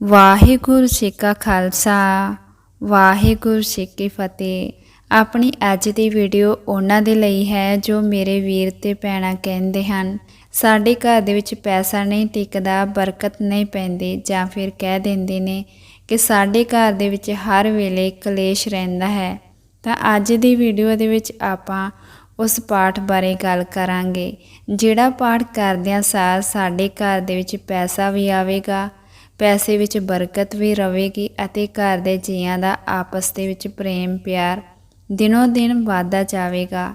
ਵਾਹਿਗੁਰੂ ਜੀ ਕਾ ਖਾਲਸਾ, ਵਾਹਿਗੁਰੂ ਜੀ ਕੀ ਫਤਿਹ। ਆਪਣੀ ਅੱਜ ਦੀ ਵੀਡੀਓ ਉਹਨਾਂ ਦੇ ਲਈ ਹੈ ਜੋ ਮੇਰੇ ਵੀਰ ਤੇ ਭੈਣਾਂ ਕਹਿੰਦੇ ਹਨ। ਸਾਡੇ ਘਰ ਦੇ ਵਿੱਚ ਪੈਸਾ ਨਹੀਂ ਟਿਕਦਾ, ਬਰਕਤ ਨਹੀਂ ਪੈਂਦੀ ਜਾਂ ਫਿਰ ਕਹਿ ਦਿੰਦੇ ਨੇ ਕਿ ਸਾਡੇ ਘਰ ਦੇ ਵਿੱਚ ਹਰ ਵੇਲੇ ਕਲੇਸ਼ ਰਹਿੰਦਾ ਹੈ। ਤਾਂ ਅੱਜ ਦੀ ਵੀਡੀਓ ਦੇ ਵਿੱਚ ਆਪਾਂ ਉਸ ਪਾਠ ਬਾਰੇ ਗੱਲ ਕਰਾਂਗੇ। ਜਿਹੜਾ ਪਾਠ ਕਰਦਿਆਂ ਸਾਰ ਸਾਡੇ ਘਰ ਦੇ ਵਿੱਚ ਪੈਸਾ ਵੀ ਆਵੇਗਾ ਪੈਸੇ ਵਿੱਚ ਬਰਕਤ ਵੀ ਰਹੇਗੀ ਅਤੇ ਘਰ ਦੇ ਜੀਆਂ ਦਾ ਆਪਸ ਦੇ ਵਿੱਚ ਪ੍ਰੇਮ, ਪਿਆਰ ਦਿਨੋ ਦਿਨ ਵਾਧਾ ਜਾਵੇਗਾ।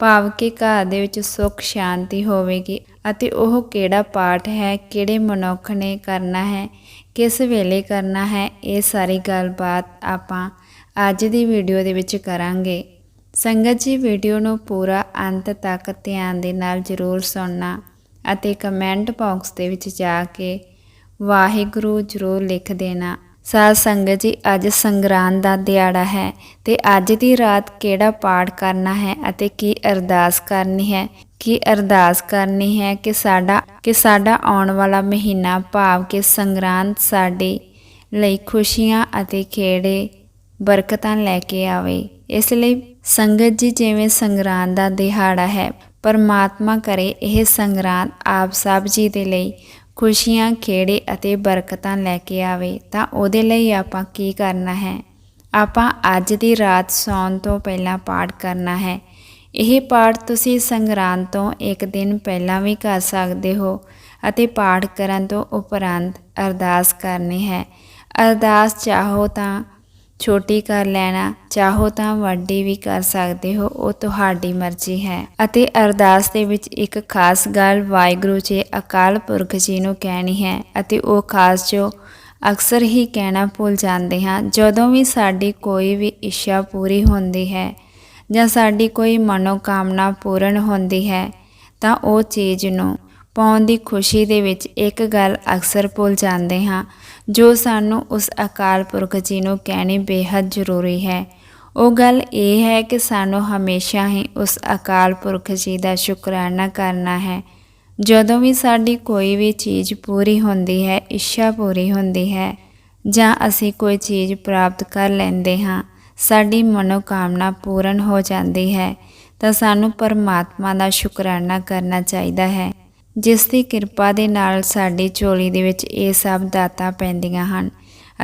ਭਾਵ ਕਿ ਘਰ ਦੇ ਵਿੱਚ ਸੁੱਖ, ਸ਼ਾਂਤੀ ਹੋਵੇਗੀ ਅਤੇ ਉਹ ਕਿਹੜਾ ਪਾਠ ਹੈ, ਕਿਹੜੇ ਮਨੁੱਖ ਨੇ ਕਰਨਾ ਹੈ, ਕਿਸ ਵੇਲੇ ਕਰਨਾ ਹੈ, ਇਹ ਸਾਰੀ ਗੱਲਬਾਤ ਆਪਾਂ ਅੱਜ ਦੀ ਵੀਡੀਓ ਦੇ ਵਿੱਚ ਕਰਾਂਗੇ। ਸੰਗਤ ਜੀ, ਵੀਡੀਓ ਨੂੰ ਪੂਰਾ ਅੰਤ ਤੱਕ ਧਿਆਨ ਦੇ ਨਾਲ ਜ਼ਰੂਰ ਸੁਣਨਾ ਅਤੇ ਕਮੈਂਟ ਬਾਕਸ ਦੇ ਵਿੱਚ ਜਾ ਕੇ ਵਾਹਿਗੁਰੂ ਜ਼ਰੂਰ ਲਿਖ ਦੇਣਾ। ਸਾਧ ਸੰਗਤ ਜੀ, ਅੱਜ ਸੰਗਰਾਂਦ ਦਾ ਦਿਹਾੜਾ ਹੈ ਤੇ ਅੱਜ ਦੀ ਰਾਤ ਕਿਹੜਾ ਪਾਠ ਕਰਨਾ ਹੈ ਅਤੇ ਕੀ ਅਰਦਾਸ ਕਰਨੀ ਹੈ? ਕੀ ਅਰਦਾਸ ਕਰਨੀ ਹੈ ਕਿ ਸਾਡਾ ਕਿ ਸਾਡਾ ਆਉਣ ਵਾਲਾ ਮਹੀਨਾ ਭਾਵ ਕਿ ਸੰਗਰਾਂਦ ਸਾਡੇ ਲਈ ਖੁਸ਼ੀਆਂ ਅਤੇ ਖੇੜੇ, ਬਰਕਤਾਂ ਲੈ ਕੇ ਆਵੇ। ਇਸ ਲਈ ਸੰਗਤ ਜੀ, ਜਿਵੇਂ ਸੰਗਰਾਂਦ ਦਾ ਦਿਹਾੜਾ ਹੈ, ਪਰਮਾਤਮਾ ਕਰੇ ਇਹ ਸੰਗਰਾਂਦ ਆਪ ਸਭ ਜੀ ਦੇ ਲਈ ਖੁਸ਼ੀਆਂ, ਖੇੜੇ ਅਤੇ ਬਰਕਤਾਂ ਲੈ ਕੇ ਆਵੇ ਤਾਂ ਉਹਦੇ ਲਈ ਆਪਾਂ ਕੀ ਕਰਨਾ ਹੈ? ਆਪਾਂ ਅੱਜ ਦੀ ਰਾਤ ਸੌਣ ਤੋਂ ਪਹਿਲਾਂ ਪਾਠ ਕਰਨਾ ਹੈ। ਇਹ ਪਾਠ ਤੁਸੀਂ ਸੰਗਰਾਂਦ ਤੋਂ ਇੱਕ ਦਿਨ ਪਹਿਲਾਂ ਵੀ ਕਰ ਸਕਦੇ ਹੋ ਅਤੇ ਪਾਠ ਕਰਨ ਤੋਂ ਉਪਰੰਤ ਅਰਦਾਸ ਕਰਨੀ ਹੈ। ਅਰਦਾਸ ਚਾਹੋ ਤਾਂ ਛੋਟੀ ਕਰ ਲੈਣਾ, ਚਾਹੋ ਤਾਂ ਵੱਡੀ ਵੀ ਕਰ ਸਕਦੇ ਹੋ, ਉਹ ਤੁਹਾਡੀ ਮਰਜ਼ੀ ਹੈ। ਅਤੇ ਅਰਦਾਸ ਦੇ ਵਿੱਚ ਇੱਕ ਖਾਸ ਗੱਲ ਵਾਹਿਗੁਰੂ ਜੀ, ਅਕਾਲ ਪੁਰਖ ਜੀ ਨੂੰ ਕਹਿਣੀ ਹੈ। ਅਤੇ ਉਹ ਖਾਸ ਜੋ ਅਕਸਰ ਹੀ ਕਹਿਣਾ ਭੁੱਲ ਜਾਂਦੇ ਹਾਂ, ਜਦੋਂ ਵੀ ਸਾਡੀ ਕੋਈ ਵੀ ਇੱਛਾ ਪੂਰੀ ਹੁੰਦੀ ਹੈ ਜਾਂ ਸਾਡੀ ਕੋਈ ਮਨੋਕਾਮਨਾ ਪੂਰਨ ਹੁੰਦੀ ਹੈ, ਤਾਂ ਉਹ ਚੀਜ਼ ਨੂੰ ਪਾਉਣ ਦੀ ਖੁਸ਼ੀ ਦੇ ਵਿੱਚ ਇੱਕ ਗੱਲ ਅਕਸਰ ਭੁੱਲ ਜਾਂਦੇ ਹਾਂ, ਜੋ ਸਾਨੂੰ ਉਸ ਅਕਾਲ ਪੁਰਖ ਜੀ ਨੂੰ ਕਹਿਣੀ ਬੇहद ਜ਼ਰੂਰੀ ਹੈ। ਉਹ ਗੱਲ ਇਹ ਹੈ ਕਿ ਸਾਨੂੰ ਹਮੇਸ਼ਾ ਹੀ ਉਸ ਅਕਾਲ ਪੁਰਖ ਜੀ ਦਾ ਸ਼ੁਕਰਾਨਾ ਕਰਨਾ ਹੈ। ਜਦੋਂ ਵੀ ਸਾਡੀ ਕੋਈ ਵੀ ਚੀਜ਼ ਪੂਰੀ ਹੁੰਦੀ ਹੈ, ਇੱਛਾ ਪੂਰੀ ਹੁੰਦੀ ਹੈ, ਜਾਂ ਅਸੀਂ ਕੋਈ ਚੀਜ਼ ਪ੍ਰਾਪਤ ਕਰ ਲੈਂਦੇ ਹਾਂ, ਸਾਡੀ ਮਨੋਕਾਮਨਾ ਪੂਰਨ ਹੋ ਜਾਂਦੀ ਹੈ, ਤਾਂ ਸਾਨੂੰ ਪਰਮਾਤਮਾ ਦਾ ਸ਼ੁਕਰਾਨਾ ਕਰਨਾ ਚਾਹੀਦਾ ਹੈ। ਜਿਸ ਦੀ ਕਿਰਪਾ ਦੇ ਨਾਲ ਸਾਡੀ ਝੋਲੀ ਦੇ ਵਿੱਚ ਇਹ ਸਭ ਦਾਤਾਂ ਪੈਂਦੀਆਂ ਹਨ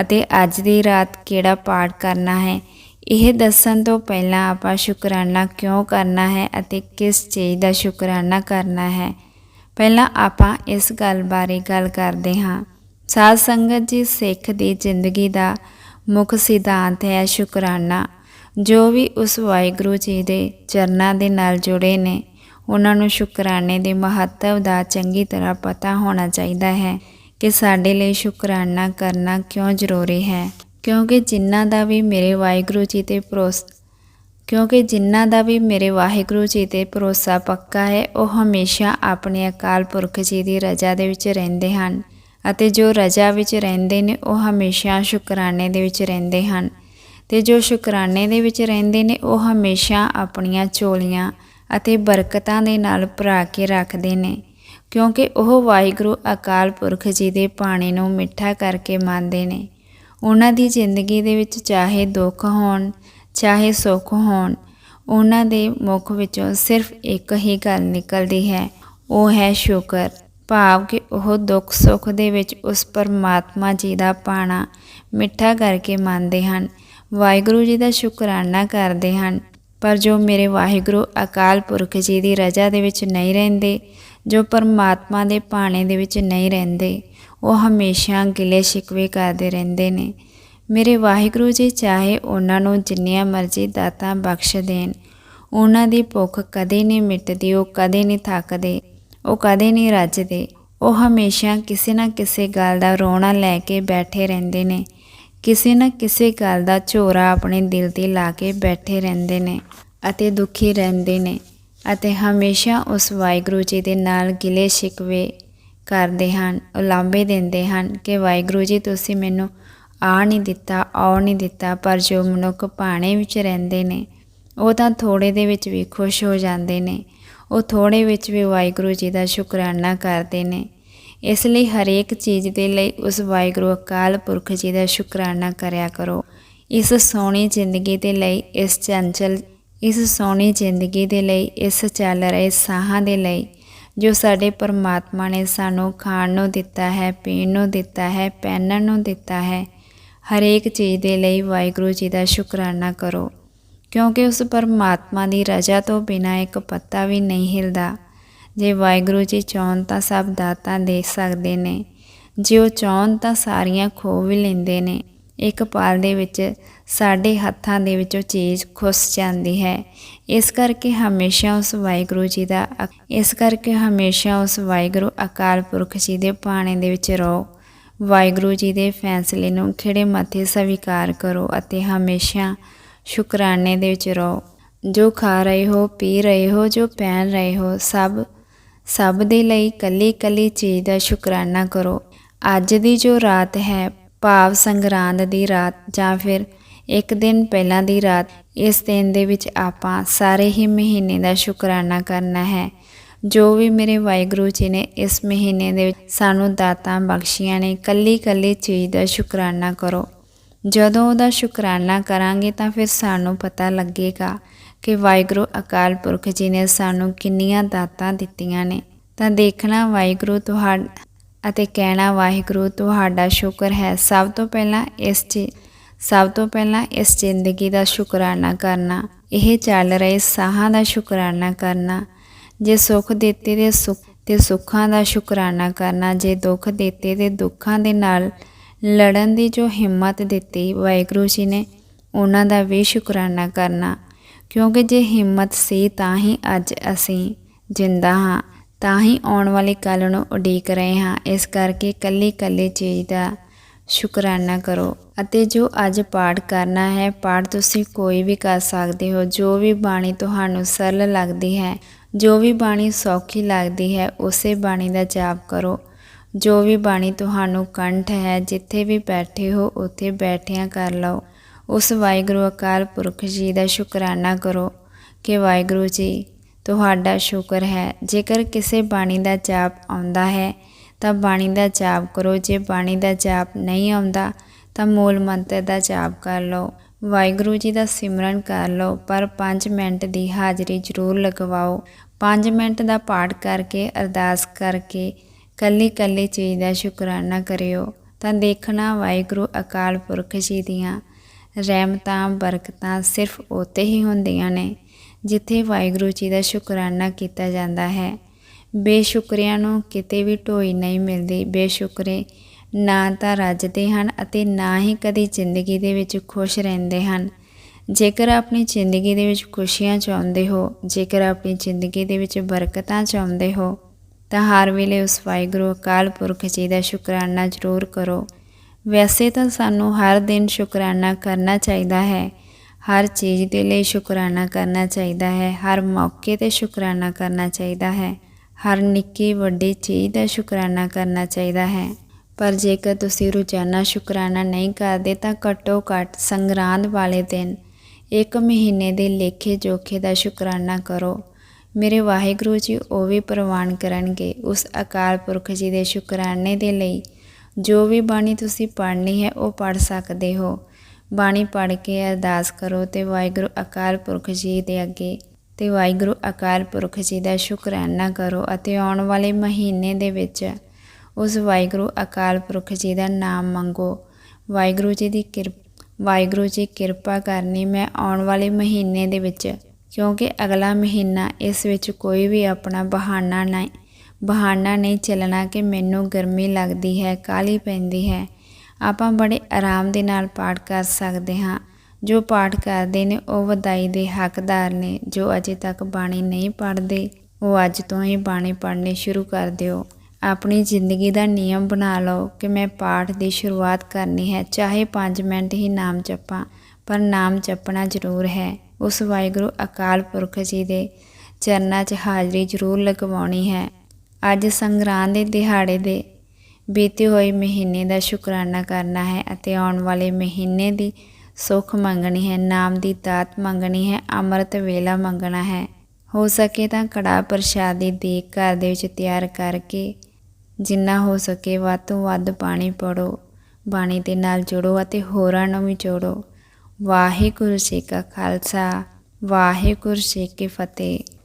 ਅਤੇ ਅੱਜ ਦੀ ਰਾਤ ਕਿਹੜਾ ਪਾਠ ਕਰਨਾ ਹੈ, ਇਹ ਦੱਸਣ ਤੋਂ ਪਹਿਲਾਂ ਆਪਾਂ ਸ਼ੁਕਰਾਨਾ ਕਿਉਂ ਕਰਨਾ ਹੈ ਅਤੇ ਕਿਸ ਚੀਜ਼ ਦਾ ਸ਼ੁਕਰਾਨਾ ਕਰਨਾ ਹੈ। ਪਹਿਲਾਂ ਆਪਾਂ ਇਸ ਗੱਲ ਬਾਰੇ ਗੱਲ ਕਰਦੇ ਹਾਂ। ਸਾਧ ਸੰਗਤ ਜੀ, ਸਿੱਖ ਦੀ ਜ਼ਿੰਦਗੀ ਦਾ ਮੁੱਖ ਸਿਧਾਂਤ ਹੈ ਸ਼ੁਕਰਾਨਾ, ਜੋ ਵੀ ਉਸ ਵਾਹਿਗੁਰੂ ਜੀ ਦੇ ਚਰਨਾਂ ਦੇ ਨਾਲ ਜੁੜੇ ਨੇ ਉਹਨਾਂ ਨੂੰ ਸ਼ੁਕਰਾਨੇ ਦੇ ਮਹੱਤਵ ਦਾ ਚੰਗੀ ਤਰ੍ਹਾਂ ਪਤਾ ਹੋਣਾ ਚਾਹੀਦਾ ਹੈ ਕਿ ਸਾਡੇ ਲਈ ਸ਼ੁਕਰਾਨਾ ਕਰਨਾ ਕਿਉਂ ਜ਼ਰੂਰੀ ਹੈ। ਕਿਉਂਕਿ ਜਿਨ੍ਹਾਂ ਦਾ ਵੀ ਮੇਰੇ ਵਾਹਿਗੁਰੂ ਜੀ ਤੇ ਭਰੋਸਾ ਕਿਉਂਕਿ ਜਿਨ੍ਹਾਂ ਦਾ ਵੀ ਮੇਰੇ ਵਾਹਿਗੁਰੂ ਜੀ ਤੇ ਭਰੋਸਾ ਪੱਕਾ ਹੈ, ਉਹ ਹਮੇਸ਼ਾ ਆਪਣੇ ਅਕਾਲ ਪੁਰਖ ਜੀ ਦੀ ਰਜ਼ਾ ਦੇ ਵਿੱਚ ਰਹਿੰਦੇ ਹਨ ਅਤੇ ਜੋ ਰਜ਼ਾ ਵਿੱਚ ਰਹਿੰਦੇ ਨੇ, ਉਹ ਹਮੇਸ਼ਾ ਸ਼ੁਕਰਾਨੇ ਦੇ ਵਿੱਚ ਰਹਿੰਦੇ ਹਨ। ਤੇ ਜੋ ਸ਼ੁਕਰਾਨੇ ਦੇ ਵਿੱਚ ਰਹਿੰਦੇ ਨੇ, ਉਹ ਹਮੇਸ਼ਾ ਆਪਣੀਆਂ ਝੋਲੀਆਂ ਅਤੇ ਬਰਕਤਾਂ ਦੇ ਨਾਲ ਭਰਾ ਕੇ ਰੱਖਦੇ ਨੇ, ਕਿਉਂਕਿ ਉਹ ਵਾਹਿਗੁਰੂ ਅਕਾਲ ਪੁਰਖ ਜੀ ਦੇ ਪਾਣੀ ਨੂੰ ਮਿੱਠਾ ਕਰਕੇ ਮੰਨਦੇ ਨੇ। ਉਹਨਾਂ ਦੀ ਜ਼ਿੰਦਗੀ ਦੇ ਵਿੱਚ ਚਾਹੇ ਦੁੱਖ ਹੋਣ, ਚਾਹੇ ਸੁੱਖ ਹੋਣ, ਉਹਨਾਂ ਦੇ ਮੁਖ ਵਿੱਚੋਂ ਸਿਰਫ ਇੱਕ ਹੀ ਗੱਲ ਨਿਕਲਦੀ ਹੈ, ਉਹ ਹੈ ਸ਼ੁਕਰ। ਭਾਵ ਕਿ ਉਹ ਦੁੱਖ ਸੁੱਖ ਦੇ ਵਿੱਚ ਉਸ ਪਰਮਾਤਮਾ ਜੀ ਦਾ ਪਾਣਾ ਮਿੱਠਾ ਕਰਕੇ ਮੰਨਦੇ ਹਨ, ਵਾਹਿਗੁਰੂ ਜੀ ਦਾ ਸ਼ੁਕਰਾਨਾ ਕਰਦੇ ਹਨ ਪਰ ਜੋ ਮੇਰੇ ਵਾਹਿਗੁਰੂ ਅਕਾਲ ਪੁਰਖ ਜੀ ਦੀ ਰਜ਼ਾ ਦੇ ਵਿੱਚ ਨਹੀਂ ਰਹਿੰਦੇ, ਜੋ ਪਰਮਾਤਮਾ ਦੇ ਭਾਣੇ ਦੇ ਵਿੱਚ ਨਹੀਂ ਰਹਿੰਦੇ, ਉਹ ਹਮੇਸ਼ਾ ਗਿਲੇ ਸ਼ਿਕਵੇ ਕਰਦੇ ਰਹਿੰਦੇ ਨੇ। ਮੇਰੇ ਵਾਹਿਗੁਰੂ ਜੀ ਚਾਹੇ ਉਹਨਾਂ ਨੂੰ ਜਿੰਨੀਆਂ ਮਰਜ਼ੀ ਦਾਤਾਂ ਬਖਸ਼ ਦੇਣ, ਉਹਨਾਂ ਦੀ ਭੁੱਖ ਕਦੇ ਨਹੀਂ ਮਿਟਦੀ, ਉਹ ਕਦੇ ਨਹੀਂ ਥੱਕਦੇ, ਉਹ ਕਦੇ ਨਹੀਂ ਰੱਜਦੇ, ਉਹ ਹਮੇਸ਼ਾ ਕਿਸੇ ਨਾ ਕਿਸੇ ਗੱਲ ਦਾ ਰੋਣਾ ਲੈ ਕੇ ਬੈਠੇ ਰਹਿੰਦੇ ਨੇ। ਕਿਸੇ ਨਾ ਕਿਸੇ ਗੱਲ ਦਾ ਝੋਰਾ ਆਪਣੇ ਦਿਲ ਤੇ ਲਾ ਕੇ ਬੈਠੇ ਰਹਿੰਦੇ ਨੇ ਅਤੇ ਦੁਖੀ ਰਹਿੰਦੇ ਨੇ ਅਤੇ ਹਮੇਸ਼ਾ ਉਸ ਵਾਹਿਗੁਰੂ ਜੀ ਦੇ ਨਾਲ ਗਿਲੇ ਸ਼ਿਕਵੇ ਕਰਦੇ ਹਨ, ਉਲਾਂਭੇ ਦਿੰਦੇ ਹਨ ਕਿ ਵਾਹਿਗੁਰੂ ਜੀ, ਤੁਸੀਂ ਮੈਨੂੰ ਆ ਨਹੀਂ ਦਿੱਤਾ, ਆਉ ਨਹੀਂ ਦਿੱਤਾ, ਪਰ ਜੋ ਮਨੁੱਖ ਪਾਣੇ ਵਿੱਚ ਰਹਿੰਦੇ ਨੇ, ਉਹ ਤਾਂ ਥੋੜੇ ਦੇ ਵਿੱਚ ਵੀ ਖੁਸ਼ ਹੋ ਜਾਂਦੇ ਨੇ। ਉਹ ਥੋੜੇ ਵਿੱਚ ਵੀ ਵਾਹਿਗੁਰੂ ਜੀ ਦਾ ਸ਼ੁਕਰਾਨਾ ਕਰਦੇ ਨੇ। ਇਸ ਲਈ ਹਰੇਕ ਚੀਜ਼ ਦੇ ਲਈ ਉਸ ਵਾਹਿਗੁਰੂ ਅਕਾਲ ਪੁਰਖ ਜੀ ਦਾ ਸ਼ੁਕਰਾਨਾ ਕਰਿਆ ਕਰੋ। ਇਸ ਸੋਹਣੀ ਜ਼ਿੰਦਗੀ ਦੇ ਲਈ, ਇਸ ਚੰਚਲ, ਇਸ ਸੋਹਣੀ ਜ਼ਿੰਦਗੀ ਦੇ ਲਈ, ਇਸ ਚੱਲ ਰਹੇ ਸਾਹਾਂ ਦੇ ਲਈ, ਜੋ ਸਾਡੇ ਪਰਮਾਤਮਾ ਨੇ ਸਾਨੂੰ ਖਾਣ ਨੂੰ ਦਿੱਤਾ ਹੈ, ਪੀਣ ਨੂੰ ਦਿੱਤਾ ਹੈ, ਪਹਿਨਣ ਨੂੰ ਦਿੱਤਾ ਹੈ, ਹਰੇਕ ਚੀਜ਼ ਦੇ ਲਈ ਵਾਹਿਗੁਰੂ ਜੀ ਦਾ ਸ਼ੁਕਰਾਨਾ ਕਰੋ। ਕਿਉਂਕਿ ਉਸ ਪਰਮਾਤਮਾ ਦੀ ਰਜ਼ਾ ਤੋਂ ਬਿਨਾ ਇੱਕ ਪੱਤਾ ਵੀ ਨਹੀਂ ਹਿਲਦਾ। ਜੇ ਵਾਹਿਗੁਰੂ ਜੀ ਚਾਹਣ ਤਾਂ ਸਭ ਦਾਤਾਂ ਦੇ ਸਕਦੇ ਨੇ। ਜੇ ਉਹ ਚਾਹਣ ਤਾਂ ਸਾਰੀਆਂ ਖੋ ਵੀ ਲੈਂਦੇ ਨੇ। ਇੱਕ ਪਲ ਦੇ ਵਿੱਚ ਸਾਡੇ ਹੱਥਾਂ ਦੇ ਵਿੱਚੋਂ ਚੀਜ਼ ਖੁੱਸ ਜਾਂਦੀ ਹੈ। ਇਸ ਕਰਕੇ ਹਮੇਸ਼ਾ ਉਸ ਵਾਹਿਗੁਰੂ ਜੀ ਦਾ ਇਸ ਕਰਕੇ ਹਮੇਸ਼ਾ ਉਸ ਵਾਹਿਗੁਰੂ ਅਕਾਲ ਪੁਰਖ ਜੀ ਦੇ ਪਾਣੇ ਦੇ ਵਿੱਚ ਰਹੋ। ਵਾਹਿਗੁਰੂ ਜੀ ਦੇ ਫੈਸਲੇ ਨੂੰ ਖਿੜੇ ਮੱਥੇ ਸਵੀਕਾਰ ਕਰੋ ਅਤੇ ਹਮੇਸ਼ਾ ਸ਼ੁਕਰਾਨੇ ਦੇ ਵਿੱਚ ਰਹੋ। ਜੋ ਖਾ ਰਹੇ ਹੋ, ਪੀ ਰਹੇ ਹੋ, ਜੋ ਪਹਿਨ ਰਹੇ ਹੋ, ਸਭ ਸਭ ਦੇ ਲਈ ਕੱਲੀ ਕੱਲੀ ਚੀਜ਼ ਦਾ ਸ਼ੁਕਰਾਨਾ ਕਰੋ। ਅੱਜ ਦੀ ਜੋ ਰਾਤ ਹੈ, ਭਾਵ ਸੰਗਰਾਂਦ ਦੀ ਰਾਤ ਜਾਂ ਫਿਰ ਇੱਕ ਦਿਨ ਪਹਿਲਾਂ ਦੀ ਰਾਤ, ਇਸ ਦਿਨ ਦੇ ਵਿੱਚ ਆਪਾਂ ਸਾਰੇ ਹੀ ਮਹੀਨੇ ਦਾ ਸ਼ੁਕਰਾਨਾ ਕਰਨਾ ਹੈ। ਜੋ ਵੀ ਮੇਰੇ ਵਾਹਿਗੁਰੂ ਜੀ ਨੇ ਇਸ ਮਹੀਨੇ ਦੇ ਵਿੱਚ ਸਾਨੂੰ ਦਾਤਾਂ ਬਖਸ਼ੀਆਂ ਨੇ ਕੱਲੀ ਕੱਲੀ ਚੀਜ਼ ਦਾ ਸ਼ੁਕਰਾਨਾ ਕਰੋ। ਜਦੋਂ ਉਹਦਾ ਸ਼ੁਕਰਾਨਾ ਕਰਾਂਗੇ ਤਾਂ ਫਿਰ ਸਾਨੂੰ ਪਤਾ ਲੱਗੇਗਾ ਕਿ ਵਾਹਿਗੁਰੂ ਅਕਾਲ ਪੁਰਖ ਜੀ ਨੇ ਸਾਨੂੰ ਕਿੰਨੀਆਂ ਦਾਤਾਂ ਦਿੱਤੀਆਂ ਨੇ। ਤਾਂ ਦੇਖਣਾ ਵਾਹਿਗੁਰੂ ਤੁਹਾਡਾ, ਅਤੇ ਕਹਿਣਾ ਵਾਹਿਗੁਰੂ ਤੁਹਾਡਾ ਸ਼ੁਕਰ ਹੈ। ਸਭ ਤੋਂ ਪਹਿਲਾਂ ਇਸ ਚੀ, ਸਭ ਤੋਂ ਪਹਿਲਾਂ ਇਸ ਜ਼ਿੰਦਗੀ ਦਾ ਸ਼ੁਕਰਾਨਾ ਕਰਨਾ। ਇਹ ਚੱਲ ਰਹੇ ਸਾਹਾਂ ਦਾ ਸ਼ੁਕਰਾਨਾ ਕਰਨਾ। ਜੇ ਸੁੱਖ ਦਿੱਤੇ ਦੇ ਸੁੱਖ, ਤੇ ਸੁੱਖਾਂ ਦਾ ਸ਼ੁਕਰਾਨਾ ਕਰਨਾ। ਜੇ ਦੁੱਖ ਦਿੱਤੇ ਤੇ ਦੁੱਖਾਂ ਦੇ ਨਾਲ ਲੜਨ ਦੀ ਜੋ ਹਿੰਮਤ ਦਿੱਤੀ ਵਾਹਿਗੁਰੂ ਜੀ ਨੇ, ਉਹਨਾਂ ਦਾ ਵੀ ਸ਼ੁਕਰਾਨਾ ਕਰਨਾ। ਕਿਉਂਕਿ ਜੇ ਹਿੰਮਤ ਸੀ ਤਾਂ ਹੀ ਅੱਜ ਅਸੀਂ ਜਿੰਦਾ ਹਾਂ, ਤਾਂ ਹੀ ਆਉਣ ਵਾਲੀ ਕੱਲ ਨੂੰ ਉਡੀਕ ਰਹੇ ਹਾਂ। ਇਸ ਕਰਕੇ ਕੱਲੀ ਕੱਲੀ ਚੀਜ਼ ਦਾ ਸ਼ੁਕਰਾਨਾ ਕਰੋ। ਅਤੇ ਜੋ ਅੱਜ ਪਾਠ ਕਰਨਾ ਹੈ, ਪਾਠ ਤੁਸੀਂ ਕੋਈ ਵੀ ਕਰ ਸਕਦੇ ਹੋ। ਜੋ ਵੀ ਬਾਣੀ ਤੁਹਾਨੂੰ ਸਰਲ ਲੱਗਦੀ ਹੈ, ਜੋ ਵੀ ਬਾਣੀ ਸੌਖੀ ਲੱਗਦੀ ਹੈ, ਉਸੇ ਬਾਣੀ ਦਾ ਜਾਪ ਕਰੋ। ਜੋ ਵੀ ਬਾਣੀ ਤੁਹਾਨੂੰ ਕੰਠ ਹੈ, ਜਿੱਥੇ ਵੀ ਬੈਠੇ ਹੋ, ਉੱਥੇ ਬੈਠਿਆਂ ਕਰ ਲਓ। ਉਸ ਵਾਹਿਗੁਰੂ ਅਕਾਲ ਪੁਰਖ ਜੀ ਦਾ ਸ਼ੁਕਰਾਨਾ ਕਰੋ ਕਿ ਵਾਹਿਗੁਰੂ ਜੀ, ਤੁਹਾਡਾ ਸ਼ੁਕਰ ਹੈ। ਜੇਕਰ ਕਿਸੇ ਬਾਣੀ ਦਾ ਜਾਪ ਆਉਂਦਾ ਹੈ, ਤਾਂ ਬਾਣੀ ਦਾ ਜਾਪ ਕਰੋ। ਜੇ ਬਾਣੀ ਦਾ ਜਾਪ ਨਹੀਂ ਆਉਂਦਾ, ਤਾਂ ਮੂਲ ਮੰਤਰ ਦਾ ਜਾਪ ਕਰ ਲਓ। ਵਾਹਿਗੁਰੂ ਜੀ ਦਾ ਸਿਮਰਨ ਕਰ ਲਓ, ਪਰ 5 ਮਿੰਟ ਦੀ ਹਾਜ਼ਰੀ ਜ਼ਰੂਰ ਲਗਵਾਓ। 5 ਮਿੰਟ ਦਾ ਪਾਠ ਕਰਕੇ, ਅਰਦਾਸ ਕਰਕੇ ਕੱਲੀ ਕੱਲੀ ਚੀਜ਼ ਦਾ ਸ਼ੁਕਰਾਨਾ ਕਰਿਓ। ਤਾਂ ਦੇਖਣਾ ਵਾਹਿਗੁਰੂ ਅਕਾਲ ਪੁਰਖ ਜੀ ਦੀਆਂ ਰਹਿਮਤਾਂ, ਬਰਕਤਾਂ ਸਿਰਫ ਉਤੇ ਹੀ ਹੁੰਦੀਆਂ ਨੇ, ਜਿੱਥੇ ਵਾਹਿਗੁਰੂ ਜੀ ਦਾ ਸ਼ੁਕਰਾਨਾ ਕੀਤਾ ਜਾਂਦਾ ਹੈ। ਬੇਸ਼ੁਕਰਿਆਂ ਨੂੰ ਕਿਤੇ ਵੀ ਢੋਈ ਨਹੀਂ ਮਿਲਦੀ। ਬੇਸ਼ੁਕਰੇ ਨਾ ਤਾਂ ਰੱਜਦੇ ਹਨ ਅਤੇ ਨਾ ਹੀ ਕਦੀ ਜ਼ਿੰਦਗੀ ਦੇ ਵਿੱਚ ਖੁਸ਼ ਰਹਿੰਦੇ ਹਨ। ਜੇਕਰ ਆਪਣੀ ਜ਼ਿੰਦਗੀ ਦੇ ਵਿੱਚ ਖੁਸ਼ੀਆਂ ਚਾਹੁੰਦੇ ਹੋ, ਜੇਕਰ ਆਪਣੀ ਜ਼ਿੰਦਗੀ ਦੇ ਵਿੱਚ ਬਰਕਤਾਂ ਚਾਹੁੰਦੇ ਹੋ, ਤਾਂ ਹਰ ਵੇਲੇ ਉਸ ਵਾਹਿਗੁਰੂ ਅਕਾਲ ਪੁਰਖ ਜੀ ਦਾ ਸ਼ੁਕਰਾਨਾ ਜ਼ਰੂਰ ਕਰੋ। ਵੈਸੇ ਤਾਂ ਸਾਨੂੰ ਹਰ ਦਿਨ ਸ਼ੁਕਰਾਨਾ ਕਰਨਾ ਚਾਹੀਦਾ ਹੈ। ਹਰ ਚੀਜ਼ ਦੇ ਲਈ ਸ਼ੁਕਰਾਨਾ ਕਰਨਾ ਚਾਹੀਦਾ ਹੈ। ਹਰ ਮੌਕੇ ਤੇ ਸ਼ੁਕਰਾਨਾ ਕਰਨਾ ਚਾਹੀਦਾ ਹੈ। ਹਰ ਨਿੱਕੀ ਵੱਡੀ ਚੀਜ਼ ਦਾ ਸ਼ੁਕਰਾਨਾ ਕਰਨਾ ਚਾਹੀਦਾ ਹੈ। ਪਰ ਜੇਕਰ ਤੁਸੀਂ ਰੋਜ਼ਾਨਾ ਸ਼ੁਕਰਾਨਾ ਨਹੀਂ ਕਰਦੇ ਤਾਂ ਘੱਟੋ ਘੱਟ ਸੰਗਰਾਂਦ ਵਾਲੇ ਦਿਨ, ਇੱਕ ਮਹੀਨੇ ਦੇ ਲੇਖੇ ਜੋਖੇ ਦਾ ਸ਼ੁਕਰਾਨਾ ਕਰੋ। ਮੇਰੇ ਵਾਹਿਗੁਰੂ ਜੀ ਉਹ ਵੀ ਪ੍ਰਵਾਨ ਕਰਨਗੇ। ਉਸ ਅਕਾਲ ਪੁਰਖ ਜੀ ਦੇ ਸ਼ੁਕਰਾਨੇ ਦੇ ਲਈ ਜੋ ਵੀ ਬਾਣੀ ਤੁਸੀਂ ਪੜ੍ਹਨੀ ਹੈ, ਉਹ ਪੜ੍ਹ ਸਕਦੇ ਹੋ। ਬਾਣੀ ਪੜ੍ਹ ਕੇ ਅਰਦਾਸ ਕਰੋ ਤੇ ਵਾਹਿਗੁਰੂ ਅਕਾਲ ਪੁਰਖ ਜੀ ਦੇ ਅੱਗੇ ਤੇ ਵਾਹਿਗੁਰੂ ਅਕਾਲ ਪੁਰਖ ਜੀ ਦਾ ਸ਼ੁਕਰਾਨਾ ਕਰੋ ਅਤੇ ਆਉਣ ਵਾਲੇ ਮਹੀਨੇ ਦੇ ਵਿੱਚ ਉਸ ਵਾਹਿਗੁਰੂ ਅਕਾਲ ਪੁਰਖ ਜੀ ਦਾ ਨਾਮ ਮੰਗੋ। ਵਾਹਿਗੁਰੂ ਜੀ ਦੀ ਕਿਰਪਾ ਵਾਹਿਗੁਰੂ ਜੀ ਕਿਰਪਾ ਕਰਨੀ ਮੈਂ ਆਉਣ ਵਾਲੇ ਮਹੀਨੇ ਦੇ ਵਿੱਚ, ਕਿਉਂਕਿ ਅਗਲਾ ਮਹੀਨਾ ਇਸ ਵਿੱਚ ਕੋਈ ਵੀ ਆਪਣਾ ਬਹਾਨਾ ਨਹੀਂ ਬਹਾਨਾ ਨਹੀਂ ਚੱਲਣਾ ਕਿ ਮੈਨੂੰ ਗਰਮੀ ਲੱਗਦੀ ਹੈ ਕਾਲੀ ਪੈਂਦੀ ਹੈ। ਆਪਾਂ ਬੜੇ ਆਰਾਮ ਦੇ ਨਾਲ ਪਾਠ ਕਰ ਸਕਦੇ ਹਾਂ। ਜੋ ਪਾਠ ਕਰਦੇ ਨੇ, ਉਹ ਵਧਾਈ ਦੇ ਹੱਕਦਾਰ ਨੇ। ਜੋ ਅਜੇ ਤੱਕ ਬਾਣੀ ਨਹੀਂ ਪੜ੍ਹਦੇ, ਉਹ ਅੱਜ ਤੋਂ ਹੀ ਬਾਣੀ ਪੜ੍ਹਨੀ ਸ਼ੁਰੂ ਕਰ ਦਿਓ। ਆਪਣੀ ਜ਼ਿੰਦਗੀ ਦਾ ਨਿਯਮ ਬਣਾ ਲਓ ਕਿ ਮੈਂ ਪਾਠ ਦੀ ਸ਼ੁਰੂਆਤ ਕਰਨੀ ਹੈ। ਚਾਹੇ 5 ਮਿੰਟ ਹੀ ਨਾਮ ਜਪਾਂ, ਪਰ ਨਾਮ ਜਪਣਾ ਜ਼ਰੂਰ ਹੈ। ਉਸ ਵਾਹਿਗੁਰੂ ਅਕਾਲ ਪੁਰਖ ਜੀ ਦੇ ਚਰਨਾਂ 'ਚ ਹਾਜ਼ਰੀ ਜ਼ਰੂਰ ਲਗਵਾਉਣੀ ਹੈ। ਅੱਜ ਸੰਗਰਾਂਦ ਦੇ ਦਿਹਾੜੇ ਦੇ ਬੀਤੇ ਹੋਏ ਮਹੀਨੇ ਦਾ ਸ਼ੁਕਰਾਨਾ ਕਰਨਾ ਹੈ ਅਤੇ ਆਉਣ ਵਾਲੇ ਮਹੀਨੇ ਦੀ ਸੁੱਖ ਮੰਗਣੀ ਹੈ, ਨਾਮ ਦੀ ਦਾਤ ਮੰਗਣੀ ਹੈ, ਅੰਮ੍ਰਿਤ ਵੇਲਾ ਮੰਗਣਾ ਹੈ। ਹੋ ਸਕੇ ਤਾਂ ਕੜਾ ਪ੍ਰਸ਼ਾਦੀ ਦੇ ਘਰ ਦੇ ਵਿੱਚ ਤਿਆਰ ਕਰਕੇ ਜਿੰਨਾ ਹੋ ਸਕੇ ਵੱਧ ਤੋਂ ਵੱਧ ਪਾਣੀ ਪੜੋ, ਬਾਣੀ ਦੇ ਨਾਲ ਜੁੜੋ ਅਤੇ ਹੋਰਾਂ ਨੂੰ ਵੀ ਜੋੜੋ। ਵਾਹਿਗੁਰੂ ਜੀ ਕਾ ਖਾਲਸਾ, ਵਾਹਿਗੁਰੂ ਜੀ ਕੀ ਫਤਿਹ।